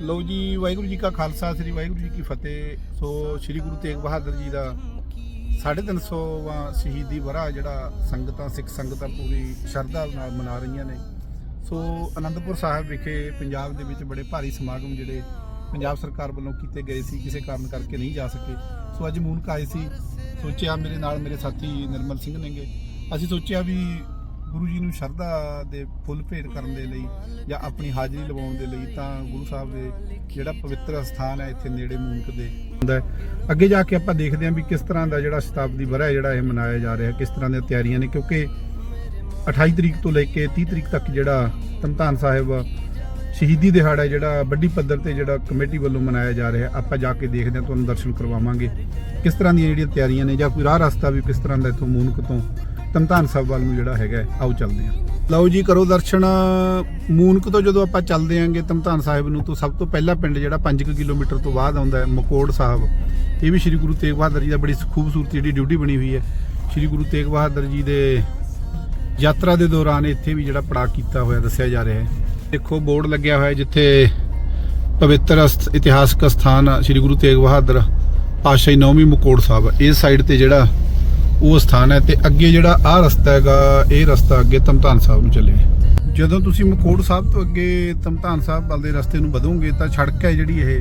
ਲਓ ਜੀ, ਵਾਹਿਗੁਰੂ ਜੀ ਕਾ ਖਾਲਸਾ, ਸ੍ਰੀ ਵਾਹਿਗੁਰੂ ਜੀ ਕੀ ਫਤਿਹ। ਸੋ ਸ੍ਰੀ ਗੁਰੂ ਤੇਗ ਬਹਾਦਰ ਜੀ ਦਾ 350ਵਾਂ ਸ਼ਹੀਦੀ ਵਰਾ ਜਿਹੜਾ ਸੰਗਤਾਂ, ਸਿੱਖ ਸੰਗਤਾਂ ਪੂਰੀ ਸ਼ਰਧਾ ਨਾਲ ਮਨਾ ਰਹੀਆਂ ਨੇ। ਸੋ ਅਨੰਦਪੁਰ ਸਾਹਿਬ ਵਿਖੇ ਪੰਜਾਬ ਦੇ ਵਿੱਚ ਬੜੇ ਭਾਰੀ ਸਮਾਗਮ ਜਿਹੜੇ ਪੰਜਾਬ ਸਰਕਾਰ ਵੱਲੋਂ ਕੀਤੇ ਗਏ ਸੀ, ਕਿਸੇ ਕਾਰਨ ਕਰਕੇ ਨਹੀਂ ਜਾ ਸਕੇ। ਸੋ ਅੱਜ ਮੂਨਕ ਆਏ ਸੀ। ਸੋਚਿਆ ਮੇਰੇ ਨਾਲ ਮੇਰੇ ਸਾਥੀ ਨਿਰਮਲ ਸਿੰਘ ਨੇਗੇ। ਅਸੀਂ ਸੋਚਿਆ ਵੀ ਗੁਰੂ ਜੀ ਨੂੰ ਸ਼ਰਧਾ ਦੇ ਫੁੱਲ ਭੇਟ ਕਰਨ ਦੇ ਲਈ ਜਾਂ ਆਪਣੀ ਹਾਜ਼ਰੀ ਲਵਾਉਣ ਦੇ ਲਈ ਤਾਂ ਗੁਰੂ ਸਾਹਿਬ ਦੇ ਜਿਹੜਾ ਪਵਿੱਤਰ ਸਥਾਨ ਹੈ ਇੱਥੇ ਨੇੜੇ ਮੂਨਕ ਦੇ ਹੁੰਦਾ ਅੱਗੇ ਜਾ ਕੇ ਆਪਾਂ ਦੇਖਦੇ ਹਾਂ ਵੀ ਕਿਸ ਤਰ੍ਹਾਂ ਦਾ ਜਿਹੜਾ ਸ਼ਤਾਬਦੀ ਵਰ੍ਹਾ ਜਿਹੜਾ ਇਹ ਮਨਾਇਆ ਜਾ ਰਿਹਾ, ਕਿਸ ਤਰ੍ਹਾਂ ਦੀਆਂ ਤਿਆਰੀਆਂ ਨੇ, ਕਿਉਂਕਿ 28 ਤਰੀਕ ਤੋਂ ਲੈ ਕੇ 30 ਤਰੀਕ ਤੱਕ ਜਿਹੜਾ ਧੰਨ ਸਾਹਿਬ ਸ਼ਹੀਦੀ ਦਿਹਾੜਾ ਹੈ, ਜਿਹੜਾ ਵੱਡੀ ਪੱਧਰ ਤੇ ਜਿਹੜਾ ਕਮੇਟੀ ਵੱਲੋਂ ਮਨਾਇਆ ਜਾ ਰਿਹਾ ਆਪਾਂ ਜਾ ਕੇ ਦੇਖਦੇ ਹਾਂ, ਤੁਹਾਨੂੰ ਦਰਸ਼ਨ ਕਰਵਾਵਾਂਗੇ। ਕਿਸ ਤਰ੍ਹਾਂ ਦੀਆਂ ਜਿਹੜੀਆਂ ਤਿਆਰੀਆਂ ਨੇ ਜਾਂ ਕੋਈ ਰਾਹ ਰਸਤਾ ਵੀ ਕਿਸ ਤਰ੍ਹਾਂ ਦਾ ਇੱਥੋਂ ਮੂਨਕ ਤੋਂ ਧੰਨ ਸਾਹਿਬ ਵੱਲ ਨੂੰ ਜਿਹੜਾ ਹੈਗਾ ਆਓ ਚੱਲਦੇ ਹਾਂ। ਲਓ ਜੀ, ਕਰੋ ਦਰਸ਼ਨ। ਮੂਨਕ ਤੋਂ ਜਦੋਂ ਆਪਾਂ ਚੱਲਦੇ ਆਂਗੇ, ਧੰਨ ਸਾਹਿਬ ਨੂੰ ਤਾਂ ਸਭ ਤੋਂ ਪਹਿਲਾ ਪਿੰਡ ਜਿਹੜਾ 5 ਕਿਲੋਮੀਟਰ ਤੋਂ ਬਾਅਦ ਆਉਂਦਾ ਹੈ, ਮਕੋੜ ਸਾਹਿਬ। ਇਹ ਵੀ ਸ੍ਰੀ ਗੁਰੂ ਤੇਗ ਬਹਾਦਰ ਜੀ ਦਾ ਬੜੀ ਖੂਬਸੂਰਤ ਜਿਹੜੀ ਡਿਊਟੀ ਬਣੀ ਹੋਈ ਹੈ। ਸ੍ਰੀ ਗੁਰੂ ਤੇਗ ਬਹਾਦਰ ਜੀ ਦੇ ਯਾਤਰਾ ਦੇ ਦੌਰਾਨ ਇੱਥੇ ਵੀ ਜਿਹੜਾ ਪੜਾਅ ਕੀਤਾ ਹੋਇਆ, ਦੱਸਿਆ ਜਾ ਰਿਹਾ ਹੈ। ਦੇਖੋ, ਬੋਰਡ ਲੱਗਿਆ ਹੋਇਆ ਜਿੱਥੇ ਪਵਿੱਤਰ ਅਸਥ- ਇਤਿਹਾਸਕ ਸਥਾਨ ਸ੍ਰੀ ਗੁਰੂ ਤੇਗ ਬਹਾਦਰ ਪਾਤਸ਼ਾਹੀ ਨੌਵੀਂ ਮਕੋੜ ਸਾਹਿਬ। ਇਸ ਸਾਈਡ ਤੇ ਜਿਹੜਾ ਉਹ ਸਥਾਨ ਹੈ ਤੇ ਅੱਗੇ ਜਿਹੜਾ ਆਹ ਰਸਤਾ ਹੈਗਾ, ਇਹ ਰਸਤਾ ਅੱਗੇ ਤਮਤਾਨ ਸਾਹਿਬ ਨੂੰ ਚੱਲੇ। ਜਦੋਂ ਤੁਸੀਂ ਮਕੋੜ ਸਾਹਿਬ ਤੋਂ ਅੱਗੇ ਤਮਤਾਨ ਸਾਹਿਬ ਵੱਲ ਦੇ ਰਸਤੇ ਨੂੰ ਵਧੋਗੇ ਤਾਂ ਸੜਕ ਹੈ ਜਿਹੜੀ ਇਹ।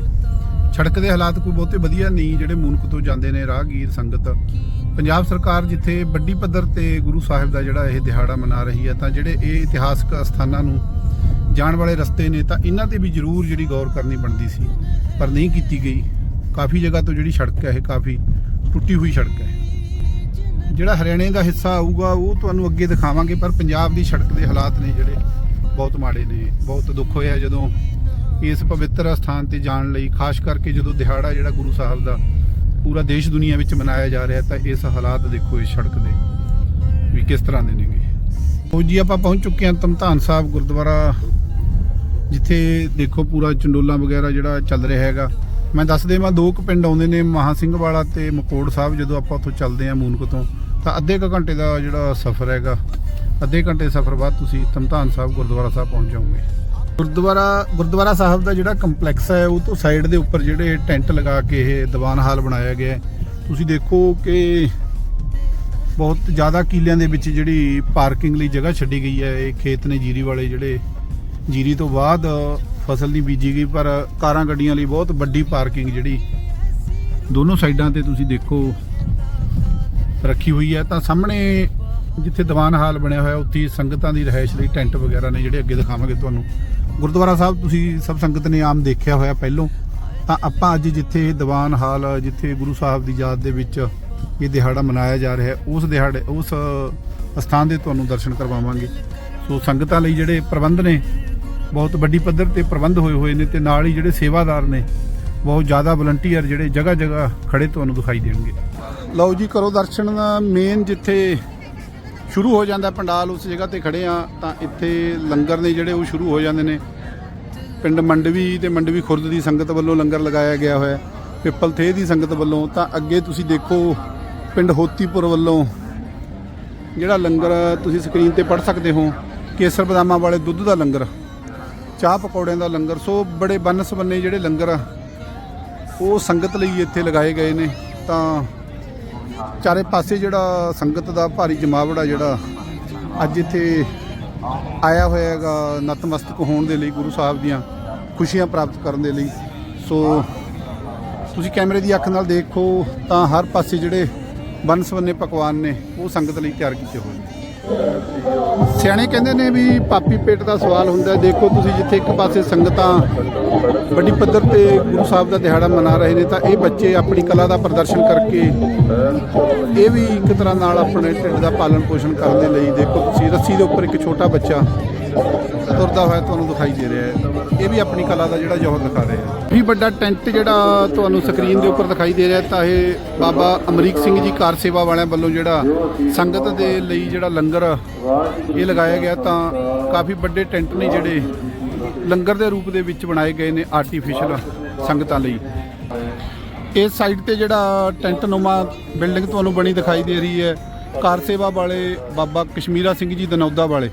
ਸੜਕ ਦੇ ਹਾਲਾਤ ਕੋਈ ਬਹੁਤੇ ਵਧੀਆ ਨਹੀਂ, ਜਿਹੜੇ ਮੂਨਕ ਤੋਂ ਜਾਂਦੇ ਨੇ ਰਾਹਗੀਰ ਸੰਗਤ। ਪੰਜਾਬ ਸਰਕਾਰ ਜਿੱਥੇ ਵੱਡੀ ਪੱਧਰ ਤੇ ਗੁਰੂ ਸਾਹਿਬ ਦਾ ਜਿਹੜਾ ਇਹ ਦਿਹਾੜਾ ਮਨਾ ਰਹੀ ਹੈ, ਤਾਂ ਜਿਹੜੇ ਇਹ ਇਤਿਹਾਸਕ ਸਥਾਨਾਂ ਨੂੰ ਜਾਣ ਵਾਲੇ ਰਸਤੇ ਨੇ, ਤਾਂ ਇਹਨਾਂ ਤੇ ਵੀ ਜ਼ਰੂਰ ਜਿਹੜੀ ਗੌਰ ਕਰਨੀ ਬਣਦੀ ਸੀ। ਪਰ ਨਹੀਂ ਕੀਤੀ ਗਈ। ਕਾਫੀ ਜਗ੍ਹਾ ਤੋਂ ਜਿਹੜੀ ਸੜਕ ਹੈ, ਇਹ ਕਾਫੀ ਟੁੱਟੀ ਹੋਈ ਸੜਕ ਹੈ। ਜਿਹੜਾ ਹਰਿਆਣੇ ਦਾ ਹਿੱਸਾ ਆਊਗਾ, ਉਹ ਤੁਹਾਨੂੰ ਅੱਗੇ ਦਿਖਾਵਾਂਗੇ, ਪਰ ਪੰਜਾਬ ਦੀ ਸੜਕ ਦੇ ਹਾਲਾਤ ਨੇ ਜਿਹੜੇ ਬਹੁਤ ਮਾੜੇ ਨੇ, ਬਹੁਤ ਦੁੱਖ ਹੋਇਆ ਜਦੋਂ ਇਸ ਪਵਿੱਤਰ ਸਥਾਨ ਤੇ ਜਾਣ ਲਈ, ਖਾਸ ਕਰਕੇ ਜਦੋਂ ਦਿਹਾੜਾ ਜਿਹੜਾ ਗੁਰੂ ਸਾਹਿਬ ਦਾ ਪੂਰਾ ਦੇਸ਼ ਦੁਨੀਆ ਵਿੱਚ ਮਨਾਇਆ ਜਾ ਰਿਹਾ, ਤਾਂ ਇਸ ਹਾਲਾਤ ਦੇਖੋ ਇਸ ਸੜਕ ਦੇ ਵੀ ਕਿਸ ਤਰ੍ਹਾਂ ਦੇ ਨੇਗੇ। ਉਹ ਜੀ, ਆਪਾਂ ਪਹੁੰਚ ਚੁੱਕੇ ਹਾਂ ਤਮਤਾਨ ਸਾਹਿਬ ਗੁਰਦੁਆਰਾ, ਜਿੱਥੇ ਦੇਖੋ ਪੂਰਾ ਚੰਡੋਲਾ ਵਗੈਰਾ ਜਿਹੜਾ ਚੱਲ ਰਿਹਾ ਹੈਗਾ। ਮੈਂ ਦੱਸ ਦੇਵਾਂ, ਦੋ ਕੁ ਪਿੰਡ ਆਉਂਦੇ ਨੇ, ਮਹਾ ਸਿੰਘ ਵਾਲਾ ਤੇ ਮਕੋੜ ਸਾਹਿਬ, ਜਦੋਂ ਆਪਾਂ ਉੱਥੋਂ ਚੱਲਦੇ ਹਾਂ ਮੂਨਕ ਤੋਂ। ਤਾਂ ਅੱਧੇ ਕੁ ਘੰਟੇ ਦਾ ਜਿਹੜਾ ਸਫ਼ਰ ਹੈਗਾ, ਅੱਧੇ ਘੰਟੇ ਸਫ਼ਰ ਬਾਅਦ ਤੁਸੀਂ ਤਮਤਾਨ ਸਾਹਿਬ, ਗੁਰਦੁਆਰਾ ਸਾਹਿਬ ਪਹੁੰਚ ਜਾਓਗੇ। ਗੁਰਦੁਆਰਾ ਗੁਰਦੁਆਰਾ ਸਾਹਿਬ ਦਾ ਜਿਹੜਾ ਕੰਪਲੈਕਸ ਹੈ, ਉਹ ਤੋਂ ਸਾਈਡ ਦੇ ਉੱਪਰ ਜਿਹੜੇ ਟੈਂਟ ਲਗਾ ਕੇ ਇਹ ਦੀਵਾਨ ਹਾਲ ਬਣਾਇਆ ਗਿਆ ਹੈ। ਤੁਸੀਂ ਦੇਖੋ ਕਿ ਬਹੁਤ ਜ਼ਿਆਦਾ ਕਿਲਿਆਂ ਦੇ ਵਿੱਚ ਜਿਹੜੀ ਪਾਰਕਿੰਗ ਲਈ ਜਗ੍ਹਾ ਛੱਡੀ ਗਈ ਹੈ। ਇਹ ਖੇਤ ਨੇ ਜੀਰੀ ਵਾਲੇ ਜਿਹੜੇ, ਜੀਰੀ ਤੋਂ ਬਾਅਦ ਫਸਲ ਨਹੀਂ ਬੀਜੀ ਗਈ, ਪਰ ਕਾਰਾਂ ਗੱਡੀਆਂ ਲਈ ਬਹੁਤ ਵੱਡੀ ਪਾਰਕਿੰਗ ਜਿਹੜੀ, ਦੋਨੋਂ ਸਾਈਡਾਂ ਤੇ ਤੁਸੀਂ ਦੇਖੋ ਰੱਖੀ ਹੋਈ ਹੈ, ਤਾਂ ਸਾਹਮਣੇ ਜਿੱਥੇ ਦੀਵਾਨ ਹਾਲ ਬਣਿਆ ਹੋਇਆ, ਉੱਥੇ ਸੰਗਤਾਂ ਦੀ ਰਿਹਾਇਸ਼ ਲਈ ਟੈਂਟ ਵਗੈਰਾ ਨੇ ਜਿਹੜੇ ਅੱਗੇ ਦਿਖਾਵਾਂਗੇ ਤੁਹਾਨੂੰ। ਗੁਰਦੁਆਰਾ ਸਾਹਿਬ, ਤੁਸੀਂ ਸਭ ਸੰਗਤ ਨੇ ਆਮ ਦੇਖਿਆ ਹੋਇਆ ਪਹਿਲੋਂ, ਤਾਂ ਆਪਾਂ ਅੱਜ ਜਿੱਥੇ ਦੀਵਾਨ ਹਾਲ, ਜਿੱਥੇ ਗੁਰੂ ਸਾਹਿਬ ਦੀ ਯਾਦ ਦੇ ਵਿੱਚ ਇਹ ਦਿਹਾੜਾ ਮਨਾਇਆ ਜਾ ਰਿਹਾ ਹੈ ਉਸ ਦਿਹਾੜੇ, ਉਸ ਸਥਾਨ ਦੇ ਤੁਹਾਨੂੰ ਦਰਸ਼ਨ ਕਰਵਾਵਾਂਗੇ। ਸੋ ਸੰਗਤਾਂ ਲਈ ਜਿਹੜੇ ਪ੍ਰਬੰਧ ਨੇ, ਬਹੁਤ ਵੱਡੀ ਪੱਧਰ ਤੇ ਪ੍ਰਬੰਧ ਹੋਏ ਹੋਏ ਨੇ ਤੇ ਨਾਲ ਹੀ ਜਿਹੜੇ ਸੇਵਾਦਾਰ ਨੇ, ਬਹੁਤ ਜ਼ਿਆਦਾ ਵਲੰਟੀਅਰ ਜਿਹੜੇ ਜਗ੍ਹਾ ਜਗ੍ਹਾ ਖੜੇ ਤੁਹਾਨੂੰ ਦਿਖਾਈ ਦੇਣਗੇ। ਲਓ ਜੀ, ਕਰੋ ਦਰਸ਼ਨ ਮੇਨ ਜਿੱਥੇ ਸ਼ੁਰੂ ਹੋ ਜਾਂਦਾ ਪੰਡਾਲ, ਉਸ ਜਗ੍ਹਾ ਤੇ ਖੜੇ ਆ ਤਾਂ ਇੱਥੇ ਲੰਗਰ ਨੇ ਜਿਹੜੇ ਉਹ ਸ਼ੁਰੂ ਹੋ ਜਾਂਦੇ ਨੇ। ਪਿੰਡ ਮੰਡਵੀ ਤੇ ਮੰਡਵੀ ਖੁਰਦ ਦੀ ਸੰਗਤ ਵੱਲੋਂ ਲੰਗਰ ਲਗਾਇਆ ਗਿਆ ਹੋਇਆ ਪਿੱਪਲ ਥੇ ਦੀ ਸੰਗਤ ਵੱਲੋਂ ਤਾਂ ਅੱਗੇ ਤੁਸੀਂ ਦੇਖੋ ਪਿੰਡ ਹੋਤੀਪੁਰ ਵੱਲੋਂ ਜਿਹੜਾ ਲੰਗਰ ਤੁਸੀਂ ਸਕਰੀਨ ਤੇ ਪੜ ਸਕਦੇ ਹੋ, ਕੇਸਰ ਬਦਾਮਾਂ ਵਾਲੇ ਦੁੱਧ ਦਾ ਲੰਗਰ, ਚਾਹ ਪਕੌੜਿਆਂ ਦਾ ਲੰਗਰ, ਸੋ ਬੜੇ ਬੰਨ-ਸਬੰਨੇ ਜਿਹੜੇ ਲੰਗਰ ਉਹ ਸੰਗਤ ਲਈ ਇੱਥੇ ਲਗਾਏ ਗਏ ਨੇ ਤਾਂ ਚਾਰੇ ਪਾਸੇ ਜਿਹੜਾ ਸੰਗਤ ਦਾ ਭਾਰੀ ਜਮਾਵੜਾ ਜਿਹੜਾ ਅੱਜ ਇੱਥੇ ਆਇਆ ਹੋਇਆ ਹੈਗਾ ਨਤਮਸਤਕ ਹੋਣ ਦੇ ਲਈ ਗੁਰੂ ਸਾਹਿਬ ਦੀਆਂ ਖੁਸ਼ੀਆਂ ਪ੍ਰਾਪਤ ਕਰਨ ਦੇ ਲਈ। ਸੋ ਤੁਸੀਂ ਕੈਮਰੇ ਦੀ ਅੱਖ ਨਾਲ ਦੇਖੋ ਤਾਂ ਹਰ ਪਾਸੇ ਜਿਹੜੇ ਬੰਨ-ਸਬੰਨੇ ਪਕਵਾਨ ਨੇ, ਉਹ ਸੰਗਤ ਲਈ ਤਿਆਰ ਕੀਤੇ ਹੋਏ ਨੇ। ਸਿਆਣੇ ਕਹਿੰਦੇ ਨੇ ਵੀ ਪਾਪੀ ਪੇਟ ਦਾ ਸਵਾਲ ਹੁੰਦਾ ਦੇਖੋ ਤੁਸੀਂ ਜਿੱਥੇ ਇੱਕ ਪਾਸੇ ਸੰਗਤਾਂ ਵੱਡੀ ਪੱਧਰ ਤੇ ਗੁਰੂ ਸਾਹਿਬ ਦਾ ਦਿਹਾੜਾ ਮਨਾ ਰਹੇ ਨੇ ਤਾਂ ਇਹ ਬੱਚੇ ਆਪਣੀ ਕਲਾ ਦਾ ਪ੍ਰਦਰਸ਼ਨ ਕਰਕੇ ਇਹ ਵੀ ਇੱਕ ਤਰ੍ਹਾਂ ਨਾਲ ਆਪਣੇ ਢਿੱਡ ਦਾ ਪਾਲਣ ਪੋਸ਼ਣ ਕਰਨ ਦੇ ਲਈ ਦੇਖੋ, ਤੁਸੀਂ ਰੱਸੀ ਦੇ ਉੱਪਰ ਇੱਕ ਛੋਟਾ ਬੱਚਾ ਤੁਰਦਾ ਹੋਇਆ ਤੁਹਾਨੂੰ ਦਿਖਾਈ ਦੇ ਰਿਹਾ ਹੈ। ਇਹ ਵੀ ਆਪਣੀ ਕਲਾ ਦਾ ਜਿਹੜਾ ਜੋਹਰ ਦਿਖਾ ਰਿਹਾ ਹੈ ਵੀ ਵੱਡਾ ਟੈਂਟ ਜਿਹੜਾ ਤੁਹਾਨੂੰ ਸਕਰੀਨ ਦੇ ਉੱਪਰ ਦਿਖਾਈ ਦੇ ਰਿਹਾ ਤਾਂ ਇਹ ਬਾਬਾ ਅਮਰੀਕ ਸਿੰਘ ਜੀ ਕਾਰ ਸੇਵਾ ਵਾਲਿਆਂ ਵੱਲੋਂ ਜਿਹੜਾ ਸੰਗਤ ਦੇ ਲਈ ਜਿਹੜਾ ਲੰਗਰ ਇਹ ਲਗਾਇਆ ਗਿਆ ਤਾਂ ਕਾਫੀ ਵੱਡੇ ਟੈਂਟ ਨੇ ਜਿਹੜੇ ਲੰਗਰ ਦੇ ਰੂਪ ਦੇ ਵਿੱਚ ਬਣਾਏ ਗਏ ਨੇ ਆਰਟੀਫੀਸ਼ੀਅਲ ਸੰਗਤਾਂ ਲਈ। ਇਸ ਸਾਈਡ ਤੇ ਜਿਹੜਾ ਟੈਂਟ ਨੁਮਾ ਬਿਲਡਿੰਗ ਤੁਹਾਨੂੰ ਬਣੀ ਦਿਖਾਈ ਦੇ ਰਹੀ ਹੈ। ਕਾਰ ਸੇਵਾ ਵਾਲੇ ਬਾਬਾ ਕਸ਼ਮੀਰਾ ਸਿੰਘ ਜੀ ਦਨੌਦਾ ਵਾਲੇ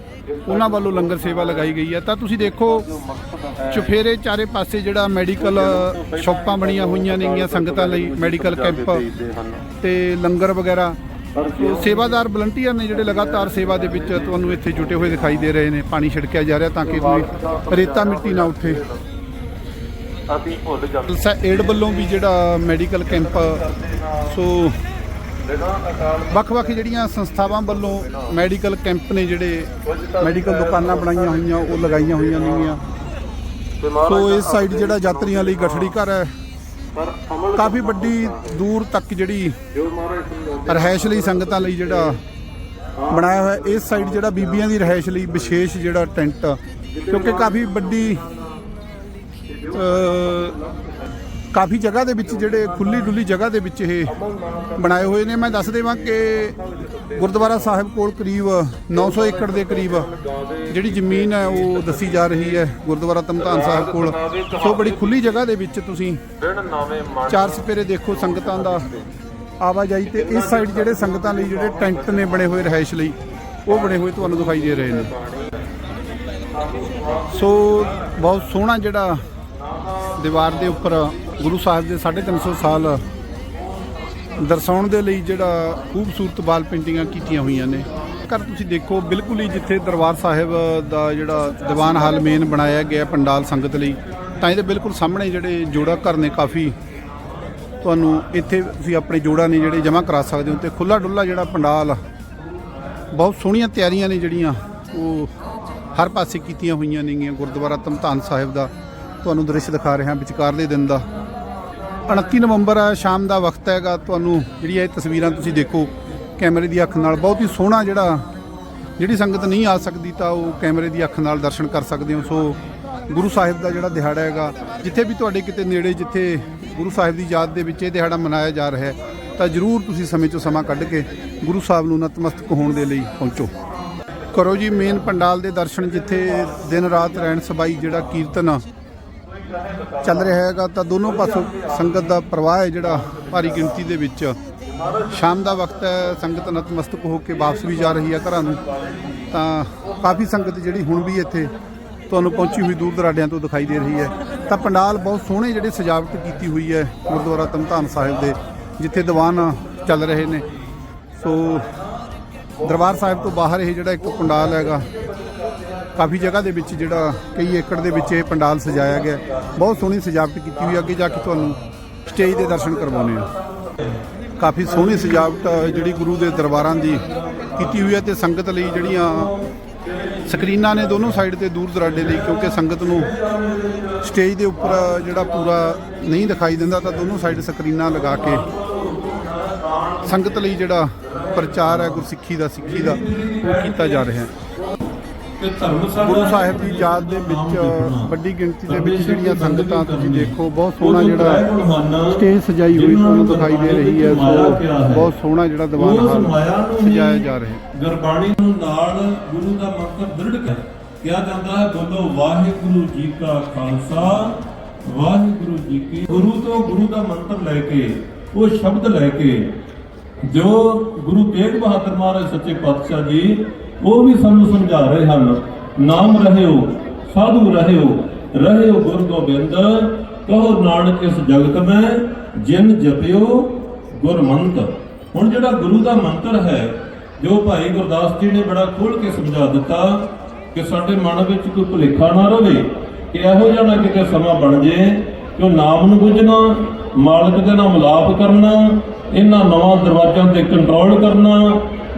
ਉਹਨਾਂ ਵੱਲੋਂ ਲੰਗਰ ਸੇਵਾ ਲਗਾਈ ਗਈ ਹੈ। ਤਾਂ ਤੁਸੀਂ ਦੇਖੋ ਚੁਫੇਰੇ ਚਾਰੇ ਪਾਸੇ ਜਿਹੜਾ ਮੈਡੀਕਲ ਸ਼ਾਪਾਂ ਬਣੀਆਂ ਹੋਈਆਂ ਨੇਗੀਆਂ ਸੰਗਤਾਂ ਲਈ ਮੈਡੀਕਲ ਕੈਂਪ ਤੇ ਲੰਗਰ ਵਗੈਰਾ ਸੇਵਾਦਾਰ ਵਲੰਟੀਅਰ ਨੇ ਜਿਹੜੇ ਲਗਾਤਾਰ ਸੇਵਾ ਦੇ ਵਿੱਚ ਤੁਹਾਨੂੰ ਇੱਥੇ ਜੁਟੇ ਹੋਏ ਦਿਖਾਈ ਦੇ ਰਹੇ ਨੇ ਪਾਣੀ ਛਿੜਕਿਆ ਜਾ ਰਿਹਾ ਤਾਂ ਕਿ ਕੋਈ ਰੇਤਾ ਮਿੱਟੀ ਨਾ ਉੱਠੇ। ਅਸੀਂ ਭੁੱਲ ਜਾਂਦੇ ਏਡ ਵੱਲੋਂ ਵੀ ਜਿਹੜਾ ਮੈਡੀਕਲ ਕੈਂਪ ਸੋ ਵੱਖ-ਵੱਖ ਜਿਹੜੀਆਂ ਸੰਸਥਾਵਾਂ ਵੱਲੋਂ ਮੈਡੀਕਲ ਕੈਂਪ ਨੇ ਜਿਹੜੇ ਮੈਡੀਕਲ ਦੁਕਾਨਾਂ ਬਣਾਈਆਂ ਹੋਈਆਂ, ਉਹ ਲਗਾਈਆਂ ਹੋਈਆਂ ਨੇਗੀਆਂ। ਸੋ ਇਸ ਸਾਈਡ ਜਿਹੜਾ ਯਾਤਰੀਆਂ ਲਈ ਗਠੜੀ ਘਰ ਹੈ, ਕਾਫੀ ਵੱਡੀ ਦੂਰ ਤੱਕ ਜਿਹੜੀ ਰਹਿائش ਲਈ, ਸੰਗਤਾਂ ਲਈ ਜਿਹੜਾ ਬਣਾਇਆ ਹੋਇਆ, ਇਸ ਸਾਈਡ ਜਿਹੜਾ ਬੀਬੀਆਂ ਦੀ ਰਹਿائش ਲਈ ਵਿਸ਼ੇਸ਼ ਜਿਹੜਾ ਟੈਂਟ, ਕਿਉਂਕਿ ਕਾਫੀ ਵੱਡੀ ਕਾਫੀ ਜਗ੍ਹਾ ਦੇ ਵਿੱਚ ਜਿਹੜੇ ਖੁੱਲੀ ਡੁੱਲੀ ਜਗ੍ਹਾ ਦੇ ਵਿੱਚ ਇਹ ਬਣਾਏ ਹੋਏ ਨੇ। ਮੈਂ ਦੱਸ ਦੇਵਾਂ ਕਿ ਗੁਰਦੁਆਰਾ ਸਾਹਿਬ ਕੋਲ ਕਰੀਬ 900 ਏਕੜ ਦੇ ਕਰੀਬ ਜਿਹੜੀ ਜ਼ਮੀਨ ਹੈ, ਉਹ ਦੱਸੀ ਜਾ ਰਹੀ ਹੈ। ਗੁਰਦੁਆਰਾ ਤਮਤਾਨ ਸਾਹਿਬ ਕੋਲ। ਸੋ ਬੜੀ ਖੁੱਲੀ ਜਗ੍ਹਾ ਦੇ ਵਿੱਚ ਤੁਸੀਂ ਚਾਰ ਸਪੇਰੇ ਦੇਖੋ ਸੰਗਤਾਂ ਦਾ ਆਵਾਜਾਈ ਤੇ। ਇਸ ਸਾਈਡ ਜਿਹੜੇ ਸੰਗਤਾਂ ਲਈ ਜਿਹੜੇ ਟੈਂਟ ਨੇ ਬਣੇ ਹੋਏ ਰਹਿائش ਲਈ, ਉਹ ਬਣੇ ਹੋਏ ਤੁਹਾਨੂੰ ਦਿਖਾਈ ਦੇ ਰਹੇ ਨੇ। ਸੋ ਬਹੁਤ ਸੋਹਣਾ ਜਿਹੜਾ ਦੀਵਾਰ ਦੇ ਉੱਪਰ ਗੁਰੂ ਸਾਹਿਬ ਦੇ 350 ਸਾਲ ਦਰਸਾਉਣ ਦੇ ਲਈ ਜਿਹੜਾ ਖੂਬਸੂਰਤ ਵਾਲ ਪੇਂਟਿੰਗਾਂ ਕੀਤੀਆਂ ਹੋਈਆਂ ਨੇ। ਕਰ ਤੁਸੀਂ ਦੇਖੋ, ਬਿਲਕੁਲ ਹੀ ਜਿੱਥੇ ਦਰਬਾਰ ਸਾਹਿਬ ਦਾ ਜਿਹੜਾ ਦੀਵਾਨ ਹਾਲ ਮੇਨ ਬਣਾਇਆ ਗਿਆ ਪੰਡਾਲ ਸੰਗਤ ਲਈ, ਤਾਂ ਇਹਦੇ ਬਿਲਕੁਲ ਸਾਹਮਣੇ ਜਿਹੜੇ ਜੋੜਾ ਘਰ ਨੇ ਕਾਫੀ। ਤੁਹਾਨੂੰ ਇੱਥੇ ਤੁਸੀਂ ਆਪਣੇ ਜੋੜਾ ਨੇ ਜਿਹੜੇ ਜਮ੍ਹਾਂ ਕਰਾ ਸਕਦੇ ਹੋ, ਤੇ ਖੁੱਲਾ ਡੁੱਲਾ ਜਿਹੜਾ ਪੰਡਾਲ, ਬਹੁਤ ਸੋਹਣੀਆਂ ਤਿਆਰੀਆਂ ਨੇ ਜਿਹੜੀਆਂ ਉਹ ਹਰ ਪਾਸੇ ਕੀਤੀਆਂ ਹੋਈਆਂ ਨੇਗੀਆਂ। ਗੁਰਦੁਆਰਾ ਧਮਧਾਨ ਸਾਹਿਬ ਦਾ ਤੁਹਾਨੂੰ ਦ੍ਰਿਸ਼ ਦਿਖਾ ਰਿਹਾ ਵਿਚਕਾਰਲੇ ਦਿਨ ਦਾ। 29 ਨਵੰਬਰ ਆ, ਸ਼ਾਮ ਦਾ ਵਕਤ ਹੈਗਾ। ਤੁਹਾਨੂੰ ਜਿਹੜੀ ਇਹ ਤਸਵੀਰਾਂ ਤੁਸੀਂ ਦੇਖੋ, ਕੈਮਰੇ ਦੀ ਅੱਖ ਨਾਲ ਬਹੁਤ ਹੀ ਸੋਹਣਾ ਜਿਹੜਾ, ਜਿਹੜੀ ਸੰਗਤ ਨਹੀਂ ਆ ਸਕਦੀ ਤਾਂ ਉਹ ਕੈਮਰੇ ਦੀ ਅੱਖ ਨਾਲ ਦਰਸ਼ਨ ਕਰ ਸਕਦੇ ਹੋ। ਸੋ ਗੁਰੂ ਸਾਹਿਬ ਦਾ ਜਿਹੜਾ ਦਿਹਾੜਾ ਹੈਗਾ, ਜਿੱਥੇ ਵੀ ਤੁਹਾਡੇ ਕਿਤੇ ਨੇੜੇ, ਜਿੱਥੇ ਗੁਰੂ ਸਾਹਿਬ ਦੀ ਯਾਦ ਦੇ ਵਿੱਚ ਇਹ ਦਿਹਾੜਾ ਮਨਾਇਆ ਜਾ ਰਿਹਾ ਹੈ, ਤਾਂ ਜਰੂਰ ਤੁਸੀਂ ਸਮੇਂ ਚੋਂ ਸਮਾਂ ਕੱਢ ਕੇ ਗੁਰੂ ਸਾਹਿਬ ਨੂੰ ਨਤਮਸਤਕ ਹੋਣ ਦੇ ਲਈ ਪਹੁੰਚੋ। ਕਰੋ ਜੀ, ਮੇਨ ਪੰਡਾਲ ਦੇ ਦਰਸ਼ਨ ਜਿੱਥੇ ਦਿਨ ਰਾਤ ਰਹਿਣ ਸਬਾਈ ਜਿਹੜਾ ਕੀਰਤਨ ਚੱਲ ਰਿਹਾ ਹੈਗਾ ਤਾਂ ਦੋਨੋਂ ਪਾਸੋਂ ਸੰਗਤ ਦਾ ਪ੍ਰਵਾਹ ਹੈ ਜਿਹੜਾ ਭਾਰੀ ਗਿਣਤੀ ਦੇ ਵਿੱਚ। ਸ਼ਾਮ ਦਾ ਵਕਤ ਹੈ, ਸੰਗਤ ਨਤਮਸਤਕ ਹੋ ਕੇ ਵਾਪਸ ਵੀ ਜਾ ਰਹੀ ਹੈ ਘਰਾਂ ਨੂੰ। ਤਾਂ ਕਾਫੀ ਸੰਗਤ ਜਿਹੜੀ ਹੁਣ ਵੀ ਇੱਥੇ ਤੁਹਾਨੂੰ ਪਹੁੰਚੀ ਹੋਈ ਦੂਰ ਦਰਾਡਿਆਂ ਤੋਂ ਦਿਖਾਈ ਦੇ ਰਹੀ ਹੈ। ਤਾਂ ਪੰਡਾਲ ਬਹੁਤ ਸੋਹਣੇ ਜਿਹੜੇ ਸਜਾਵਟ ਕੀਤੀ ਹੋਈ ਹੈ ਗੁਰਦੁਆਰਾ ਧਮਧਾਨ ਸਾਹਿਬ ਦੇ, ਜਿੱਥੇ ਦੀਵਾਨ ਚੱਲ ਰਹੇ ਨੇ। ਸੋ ਦਰਬਾਰ ਸਾਹਿਬ ਤੋਂ ਬਾਹਰ ਇਹ ਜਿਹੜਾ ਇੱਕ ਪੰਡਾਲ ਹੈਗਾ ਕਾਫੀ ਜਗ੍ਹਾ ਦੇ ਵਿੱਚ ਜਿਹੜਾ ਕਈ ਏਕੜ ਦੇ ਵਿੱਚ ਇਹ ਪੰਡਾਲ ਸਜਾਇਆ ਗਿਆ। ਬਹੁਤ ਸੋਹਣੀ ਸਜਾਵਟ ਕੀਤੀ ਹੋਈ ਹੈ ਅੱਗੇ ਜਾ ਕੇ ਤੁਹਾਨੂੰ ਸਟੇਜ ਦੇ ਦਰਸ਼ਨ ਕਰਵਾਉਣੇ ਆ। ਕਾਫੀ ਸੋਹਣੀ ਸਜਾਵਟ ਜਿਹੜੀ ਗੁਰੂ ਦੇ ਦਰਬਾਰਾਂ ਦੀ ਕੀਤੀ ਹੋਈ ਹੈ ਤੇ ਸੰਗਤ ਲਈ ਜਿਹੜੀਆਂ ਸਕਰੀਨਾਂ ਨੇ ਦੋਨੋਂ ਸਾਈਡ ਤੇ ਦੂਰ ਦਰਾਡੇ ਲਈ, ਕਿਉਂਕਿ ਸੰਗਤ ਨੂੰ ਸਟੇਜ ਦੇ ਉੱਪਰ ਜਿਹੜਾ ਪੂਰਾ ਨਹੀਂ ਦਿਖਾਈ ਦਿੰਦਾ, ਤਾਂ ਦੋਨੋਂ ਸਾਈਡ ਸਕਰੀਨਾਂ ਲਗਾ ਕੇ ਸੰਗਤ ਲਈ ਜਿਹੜਾ ਪ੍ਰਚਾਰ ਹੈ ਗੁਰਸਿੱਖੀ ਦਾ, ਸਿੱਖੀ ਦਾ, ਉਹ ਕੀਤਾ ਜਾ ਰਿਹਾ ਹੈ। ਗੁਰੂ ਸਾਹਿਬ ਦੀ ਯਾਦ ਦੇ ਵਿੱਚ ਵੱਡੀ ਗਿਣਤੀ ਦੇ ਵਿੱਚ ਜਿਹੜੀਆਂ ਸੰਗਤਾਂ ਤੁਸੀਂ ਦੇਖੋ ਬਹੁਤ ਸੋਹਣਾ ਜਿਹੜਾ ਸਟੇਜ ਸਜਾਈ ਹੋਈ ਤੁਹਾਨੂੰ ਦਿਖਾਈ ਦੇ ਰਹੀ ਹੈ ਬਹੁਤ ਸੋਹਣਾ ਜਿਹੜਾ ਦੀਵਾਨ ਹਾਲ ਸਜਾਇਆ ਜਾ ਰਿਹਾ ਗੁਰਬਾਣੀ ਨੂੰ ਨਾਲ ਗੁਰੂ ਦਾ ਮੰਤਰ ਦ੍ਰਿੜ ਕਰ ਕਿਹਾ ਜਾਂਦਾ ਹੈ ਬੋਲੋ ਵਾਹਿਗੁਰੂ ਜੀ ਕਾ ਖਾਲਸਾ ਵਾਹਿਗੁਰੂ ਜੀ ਕੀ ਗੁਰੂ ਤੋਂ ਗੁਰੂ ਦਾ ਮੰਤਰ ਲੈ ਕੇ ਉਹ ਸ਼ਬਦ ਲੈ ਕੇ ਜੋ ਗੁਰੂ ਤੇਗ ਬਹਾਦਰ ਮਹਾਰਾਜ ਸੱਚੇ ਪਾਤਸ਼ਾਹ ਜੀ ਉਹ ਵੀ ਸਾਨੂੰ ਸਮਝਾ ਰਹੇ ਹਨ। ਨਾਮ ਰਹਿਓ, ਸਾਧੂ ਰਹਿਓ ਰਹਿਓ ਗੁਰ ਗੋਬਿੰਦ, ਕਹੋ ਨਾਨਕ ਇਸ ਜਗਤ ਮੈਂ, ਜਿਨ ਜਪਿਓ ਗੁਰਮੰਤਰ ਹੁਣ ਜਿਹੜਾ ਗੁਰੂ ਦਾ ਮੰਤਰ ਹੈ, ਜੋ ਭਾਈ ਗੁਰਦਾਸ ਜੀ ਨੇ ਬੜਾ ਖੋਲ ਕੇ ਸਮਝਾ ਦਿੱਤਾ ਕਿ ਸਾਡੇ ਮਨ ਵਿੱਚ ਕੋਈ ਭੁਲੇਖਾ ਨਾ ਰਵੇ, ਕਿ ਇਹੋ ਜਿਹਾ ਨਾ ਕਿਤੇ ਸਮਾਂ ਬਣ ਜੇ ਕਿ ਉਹ ਨਾਮ ਨੂੰ ਬੁੱਝਣਾ, ਮਾਲਕ ਦੇ ਨਾਲ ਮਿਲਾਪ ਕਰਨਾ, ਇਹਨਾਂ ਨਵਾਂ ਦਰਵਾਜ਼ਿਆਂ ਤੇ ਕੰਟਰੋਲ ਕਰਨਾ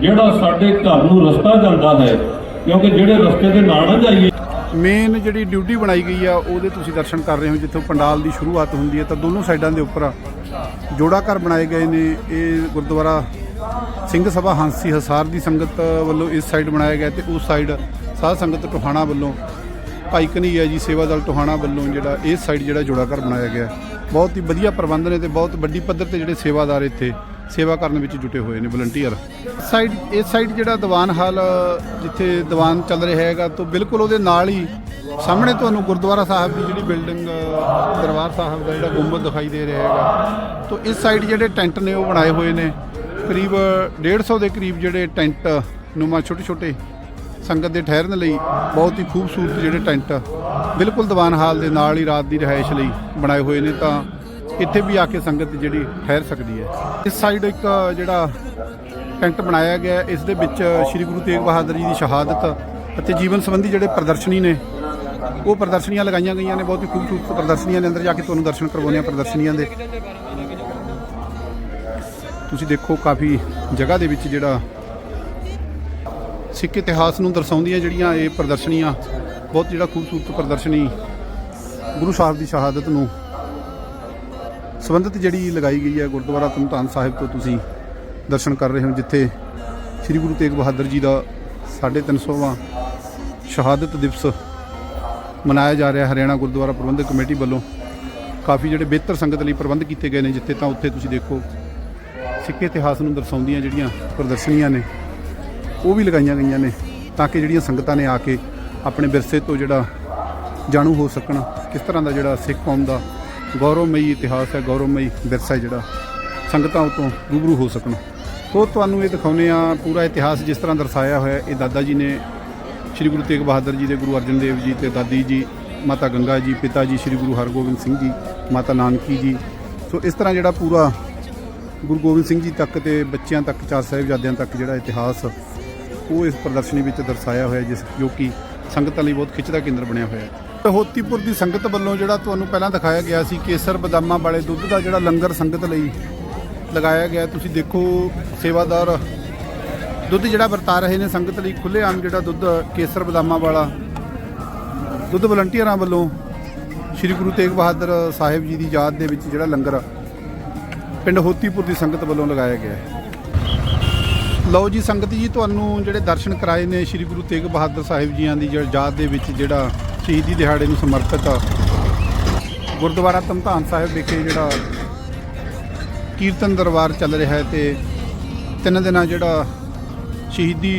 ਜਿਹੜਾ ਸਾਡੇ ਘਰ ਨੂੰ ਰਸਤਾ ਜਾਂਦਾ ਹੈ, ਕਿਉਂਕਿ ਜਿਹੜੇ ਰਸਤੇ ਤੇ ਨਾ ਨਾ ਜਾਈਏ। ਮੇਨ ਜਿਹੜੀ ਡਿਊਟੀ ਬਣਾਈ ਗਈ ਆ, ਉਹਦੇ ਤੁਸੀਂ ਦਰਸ਼ਨ ਕਰ ਰਹੇ ਹੋ, ਜਿੱਥੋਂ ਪੰਡਾਲ ਦੀ ਸ਼ੁਰੂਆਤ ਹੁੰਦੀ ਹੈ, ਤਾਂ ਦੋਨੋਂ ਸਾਈਡਾਂ ਦੇ ਉੱਪਰ ਜੋੜਾ ਘਰ ਬਣਾਏ ਗਏ ਨੇ, ਇਹ ਗੁਰਦੁਆਰਾ ਸਿੰਘ ਸਭਾ ਹਾਂਸੀ ਹਸਾਰ ਦੀ ਸੰਗਤ ਵੱਲੋਂ ਇਸ ਸਾਈਡ ਬਣਾਇਆ ਗਿਆ ਤੇ ਉਸ ਸਾਈਡ ਸਾਧ ਸੰਗਤ ਟੋਹਾਣਾ ਵੱਲੋਂ, ਭਾਈ ਕਨਈਆ ਜੀ ਸੇਵਾ ਦਲ ਟੋਹਾਣਾ ਵੱਲੋਂ ਜਿਹੜਾ, ਇਸ ਸਾਈਡ ਜਿਹੜਾ ਜੋੜਾ ਘਰ ਬਣਾਇਆ ਗਿਆ। ਬਹੁਤ ਹੀ ਵਧੀਆ ਪ੍ਰਬੰਧ ਨੇ ਤੇ ਬਹੁਤ ਵੱਡੀ ਪੱਧਰ ਤੇ ਜਿਹੜੇ ਸੇਵਾਦਾਰ ਇੱਥੇ ਸੇਵਾ ਕਰਨ ਵਿੱਚ ਜੁਟੇ ਹੋਏ ਨੇ ਵਲੰਟੀਅਰ ਸਾਈਡ ਇਸ ਸਾਈਡ ਜਿਹੜਾ ਦੀਵਾਨ ਹਾਲ, ਜਿੱਥੇ ਦੀਵਾਨ ਚੱਲ ਰਿਹਾ ਹੈਗਾ, ਤੋਂ ਬਿਲਕੁਲ ਉਹਦੇ ਨਾਲ ਹੀ ਸਾਹਮਣੇ ਤੁਹਾਨੂੰ ਗੁਰਦੁਆਰਾ ਸਾਹਿਬ ਦੀ ਜਿਹੜੀ ਬਿਲਡਿੰਗ ਦਰਬਾਰ ਸਾਹਿਬ ਦਾ ਜਿਹੜਾ ਗੁੰਬਦ ਦਿਖਾਈ ਦੇ ਰਿਹਾ ਹੈਗਾ, ਤੋਂ ਇਸ ਸਾਈਡ ਜਿਹੜੇ ਟੈਂਟ ਨੇ ਉਹ ਬਣਾਏ ਹੋਏ ਨੇ। ਕਰੀਬ 150 ਦੇ ਕਰੀਬ ਜਿਹੜੇ ਟੈਂਟ ਨੁਮਾ ਛੋਟੇ ਛੋਟੇ ਸੰਗਤ ਦੇ ਠਹਿਰਨ ਲਈ ਬਹੁਤ ਹੀ ਖੂਬਸੂਰਤ ਜਿਹੜੇ ਟੈਂਟ ਬਿਲਕੁਲ ਦੀਵਾਨ ਹਾਲ ਦੇ ਨਾਲ ਹੀ ਰਾਤ ਦੀ ਰਿਹਾਇਸ਼ ਲਈ ਬਣਾਏ ਹੋਏ ਨੇ, ਤਾਂ ਇੱਥੇ ਵੀ ਆ ਕੇ ਸੰਗਤ ਜਿਹੜੀ ਠਹਿਰ ਸਕਦੀ ਹੈ। ਇਸ ਸਾਈਡ ਇੱਕ ਜਿਹੜਾ ਟੈਂਟ ਬਣਾਇਆ ਗਿਆ ਇਸ ਦੇ ਵਿੱਚ ਸ੍ਰੀ ਗੁਰੂ ਤੇਗ ਬਹਾਦਰ ਜੀ ਦੀ ਸ਼ਹਾਦਤ ਅਤੇ ਜੀਵਨ ਸੰਬੰਧੀ ਜਿਹੜੇ ਪ੍ਰਦਰਸ਼ਨੀ ਨੇ, ਉਹ ਪ੍ਰਦਰਸ਼ਨੀਆਂ ਲਗਾਈਆਂ ਗਈਆਂ ਨੇ, ਬਹੁਤ ਹੀ ਖੂਬਸੂਰਤ ਪ੍ਰਦਰਸ਼ਨੀਆਂ ਦੇ ਅੰਦਰ ਜਾ ਕੇ ਤੁਹਾਨੂੰ ਦਰਸ਼ਨ ਕਰਵਾਉਂਦੇ ਆ ਪ੍ਰਦਰਸ਼ਨੀਆਂ ਦੇ। ਤੁਸੀਂ ਦੇਖੋ ਕਾਫੀ ਜਗ੍ਹਾ ਦੇ ਵਿੱਚ ਜਿਹੜਾ ਸਿੱਖ ਇਤਿਹਾਸ ਨੂੰ ਦਰਸਾਉਂਦੀਆਂ ਜਿਹੜੀਆਂ ਇਹ ਪ੍ਰਦਰਸ਼ਨੀਆਂ, ਬਹੁਤ ਜਿਹੜਾ ਖੂਬਸੂਰਤ ਪ੍ਰਦਰਸ਼ਨੀ ਗੁਰੂ ਸਾਹਿਬ ਦੀ ਸ਼ਹਾਦਤ ਨੂੰ ਸੰਬੰਧਿਤ ਜਿਹੜੀ ਲਗਾਈ ਗਈ ਹੈ ਗੁਰਦੁਆਰਾ ਧੰਨ ਸਾਹਿਬ ਤੋਂ ਤੁਸੀਂ ਦਰਸ਼ਨ ਕਰ ਰਹੇ ਹੋ, ਜਿੱਥੇ ਸ੍ਰੀ ਗੁਰੂ ਤੇਗ ਬਹਾਦਰ ਜੀ ਦਾ 350ਵਾਂ ਸ਼ਹਾਦਤ ਦਿਵਸ ਮਨਾਇਆ ਜਾ ਰਿਹਾ ਹਰਿਆਣਾ ਗੁਰਦੁਆਰਾ ਪ੍ਰਬੰਧਕ ਕਮੇਟੀ ਵੱਲੋਂ। ਕਾਫੀ ਜਿਹੜੇ ਬਿਹਤਰ ਸੰਗਤ ਲਈ ਪ੍ਰਬੰਧ ਕੀਤੇ ਗਏ ਨੇ, ਜਿੱਥੇ ਤਾਂ ਉੱਥੇ ਤੁਸੀਂ ਦੇਖੋ ਸਿੱਖ ਇਤਿਹਾਸ ਨੂੰ ਦਰਸਾਉਂਦੀਆਂ ਜਿਹੜੀਆਂ ਪ੍ਰਦਰਸ਼ਨੀਆਂ ਨੇ, ਉਹ ਵੀ ਲਗਾਈਆਂ ਗਈਆਂ ਨੇ, ਤਾਂ ਕਿ ਜਿਹੜੀਆਂ ਸੰਗਤਾਂ ਨੇ ਆ ਕੇ ਆਪਣੇ ਵਿਰਸੇ ਤੋਂ ਜਿਹੜਾ ਜਾਣੂ ਹੋ ਸਕਣ, ਕਿਸ ਤਰ੍ਹਾਂ ਦਾ ਜਿਹੜਾ ਸਿੱਖ ਕੌਮ ਦਾ ਗੌਰਵਮਈ ਇਤਿਹਾਸ ਹੈ, ਗੌਰਵਮਈ ਵਿਰਸਾ ਹੈ ਜਿਹੜਾ। ਸੰਗਤਾਂ ਉਤੋਂ ਰੂਬਰੂ ਹੋ ਸਕਣ। ਸੋ ਤੁਹਾਨੂੰ ਇਹ ਦਿਖਾਉਂਦੇ ਆ ਪੂਰਾ ਇਤਿਹਾਸ ਜਿਸ ਤਰ੍ਹਾਂ ਦਰਸਾਇਆ ਹੋਇਆ ਇਹ ਦਾਦਾ ਜੀ ਨੇ ਸ੍ਰੀ ਗੁਰੂ ਤੇਗ ਬਹਾਦਰ ਜੀ ਦੇ, ਗੁਰੂ ਅਰਜਨ ਦੇਵ ਜੀ ਤੇ ਦਾਦੀ ਜੀ, ਮਾਤਾ ਗੰਗਾ ਜੀ, ਪਿਤਾ ਜੀ ਸ੍ਰੀ ਗੁਰੂ ਹਰਗੋਬਿੰਦ ਸਿੰਘ ਜੀ, ਮਾਤਾ ਨਾਨਕੀ ਜੀ। ਸੋ ਇਸ ਤਰ੍ਹਾਂ ਜਿਹੜਾ ਪੂਰਾ ਗੁਰੂ ਗੋਬਿੰਦ ਸਿੰਘ ਜੀ ਤੱਕ ਤੇ ਬੱਚਿਆਂ ਤੱਕ, ਚਾਰ ਸਾਹਿਬਜ਼ਾਦਿਆਂ ਤੱਕ ਜਿਹੜਾ ਇਤਿਹਾਸ, ਉਹ ਇਸ ਪ੍ਰਦਰਸ਼ਨੀ ਵਿੱਚ ਦਰਸਾਇਆ ਹੋਇਆ ਜਿਸ ਜੋ ਕਿ ਸੰਗਤਾਂ ਲਈ ਬਹੁਤ ਖਿੱਚ ਦਾ ਕੇਂਦਰ ਬਣਿਆ ਹੋਇਆ ਹੈ। ਹੋਤੀਪੁਰ ਦੀ ਸੰਗਤ ਵੱਲੋਂ ਜਿਹੜਾ ਤੁਹਾਨੂੰ ਪਹਿਲਾਂ ਦਿਖਾਇਆ ਗਿਆ ਸੀ ਕੇਸਰ ਬਦਾਮਾਂ ਵਾਲੇ ਦੁੱਧ ਦਾ ਜਿਹੜਾ ਲੰਗਰ ਸੰਗਤ ਲਈ ਲਗਾਇਆ ਗਿਆ, ਤੁਸੀਂ ਦੇਖੋ ਸੇਵਾਦਾਰ ਦੁੱਧ ਜਿਹੜਾ ਵਰਤਾ ਰਹੇ ਨੇ, ਸੰਗਤ ਲਈ ਖੁੱਲੇ ਆਮ ਜਿਹੜਾ ਦੁੱਧ ਕੇਸਰ ਬਦਾਮਾਂ ਵਾਲਾ। ਦੁੱਧ ਵਲੰਟੀਅਰਾਂ ਵੱਲੋਂ ਸ੍ਰੀ ਗੁਰੂ ਤੇਗ ਬਹਾਦਰ ਸਾਹਿਬ ਜੀ ਦੀ ਯਾਦ ਦੇ ਵਿੱਚ ਜਿਹੜਾ ਲੰਗਰ ਪਿੰਡ ਹੋਤੀਪੁਰ ਦੀ ਸੰਗਤ ਵੱਲੋਂ ਲਗਾਇਆ ਗਿਆ ਹੈ। ਲਓ ਜੀ, ਸੰਗਤ ਜੀ, ਤੁਹਾਨੂੰ ਜਿਹੜੇ ਦਰਸ਼ਨ ਕਰਾਏ ਨੇ ਸ੍ਰੀ ਗੁਰੂ ਤੇਗ ਬਹਾਦਰ ਸਾਹਿਬ ਜੀਆਂ ਦੀ ਜਿਹੜੀ ਯਾਦ ਦੇ ਵਿੱਚ ਜਿਹੜਾ ਸ਼ਹੀਦੀ ਦਿਹਾੜੇ ਨੂੰ ਸਮਰਪਿਤ ਗੁਰਦੁਆਰਾ ਧੰਤਾਨ ਸਾਹਿਬ ਵਿਖੇ ਜਿਹੜਾ ਕੀਰਤਨ ਦਰਬਾਰ ਚੱਲ ਰਿਹਾ ਹੈ ਤੇ ਤਿੰਨ ਦਿਨਾਂ ਜਿਹੜਾ ਸ਼ਹੀਦੀ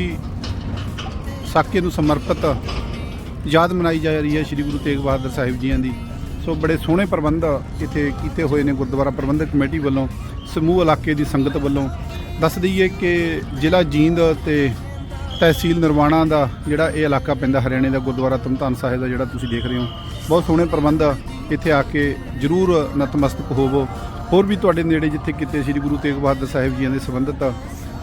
ਸਾਕੇ ਨੂੰ ਸਮਰਪਿਤ ਯਾਦ ਮਨਾਈ ਜਾ ਰਹੀ ਹੈ ਸ੍ਰੀ ਗੁਰੂ ਤੇਗ ਬਹਾਦਰ ਸਾਹਿਬ ਜੀਆਂ ਦੀ। ਸੋ ਬੜੇ ਸੋਹਣੇ ਪ੍ਰਬੰਧ ਇੱਥੇ ਕੀਤੇ ਹੋਏ ਨੇ ਗੁਰਦੁਆਰਾ ਪ੍ਰਬੰਧਕ ਕਮੇਟੀ ਵੱਲੋਂ, ਸਮੂਹ ਇਲਾਕੇ ਦੀ ਸੰਗਤ ਵੱਲੋਂ। ਦੱਸ ਦਈਏ ਕਿ ਜ਼ਿਲ੍ਹਾ ਜੀਂਦ ਤੇ ਤਹਿਸੀਲ ਨਿਰਵਾਣਾ ਦਾ ਜਿਹੜਾ ਇਹ ਇਲਾਕਾ ਪੈਂਦਾ ਹਰਿਆਣੇ ਦਾ ਗੁਰਦੁਆਰਾ ਧੰਨ ਸਾਹਿਬ ਦਾ ਜਿਹੜਾ ਤੁਸੀਂ ਦੇਖ ਰਹੇ ਹੋ, ਬਹੁਤ ਸੋਹਣੇ ਪ੍ਰਬੰਧ ਆ। ਇੱਥੇ ਆ ਕੇ ਜਰੂਰ ਨਤਮਸਤਕ ਹੋਵੋ। ਹੋਰ ਵੀ ਤੁਹਾਡੇ ਨੇੜੇ ਜਿੱਥੇ ਕਿਤੇ ਸ੍ਰੀ ਗੁਰੂ ਤੇਗ ਬਹਾਦਰ ਸਾਹਿਬ ਜੀਆਂ ਦੇ ਸੰਬੰਧਿਤ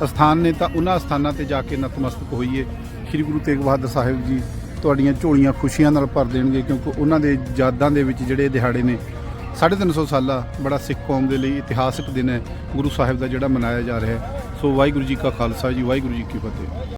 ਅਸਥਾਨ ਨੇ, ਤਾਂ ਉਹਨਾਂ ਅਸਥਾਨਾਂ ਤੇ ਜਾ ਕੇ ਨਤਮਸਤਕ ਹੋਈਏ। ਸ੍ਰੀ ਗੁਰੂ ਤੇਗ ਬਹਾਦਰ ਸਾਹਿਬ ਜੀ ਤੁਹਾਡੀਆਂ ਝੋਲੀਆਂ ਖੁਸ਼ੀਆਂ ਨਾਲ ਭਰ ਦੇਣਗੇ, ਕਿਉਂਕਿ ਉਹਨਾਂ ਦੇ ਯਾਦਾਂ ਦੇ ਵਿੱਚ ਜਿਹੜੇ ਦਿਹਾੜੇ ਨੇ 350 ਸਾਲਾ ਬੜਾ ਸਿੱਖ ਕੌਮ ਦੇ ਲਈ ਇਤਿਹਾਸਕ ਦਿਨ ਹੈ, ਗੁਰੂ ਸਾਹਿਬ ਦਾ ਜਿਹੜਾ ਮਨਾਇਆ ਜਾ ਰਿਹਾ ਹੈ। ਸੋ ਵਾਹਿਗੁਰੂ ਜੀ ਕਾ ਖਾਲਸਾ ਜੀ, ਵਾਹਿਗੁਰੂ ਜੀ ਕੀ ਫਤਿਹ।